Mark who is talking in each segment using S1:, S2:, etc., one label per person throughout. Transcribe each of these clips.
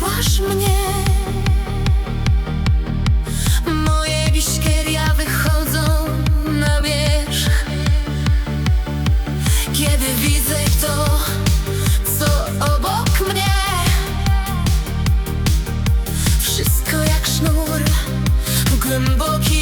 S1: masz mnie. Moje biszkieria wychodzą na wierzch. Kiedy widzę to, co obok mnie Wszystko jak sznur głęboki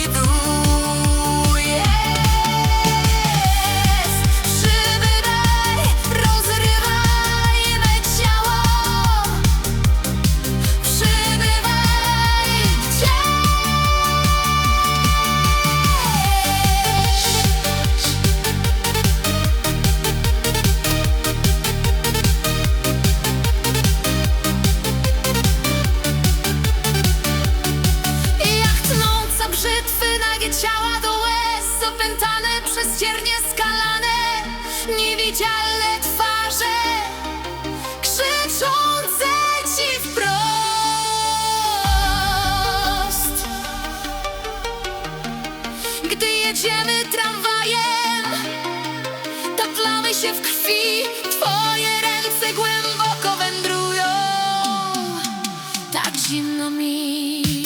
S1: ciała do przez ciernie skalane Niewidzialne twarze Krzyczące ci wprost. Gdy jedziemy tramwajem Taplamy się w krwi Twoje ręce głęboko wędrują. Tak zimno mi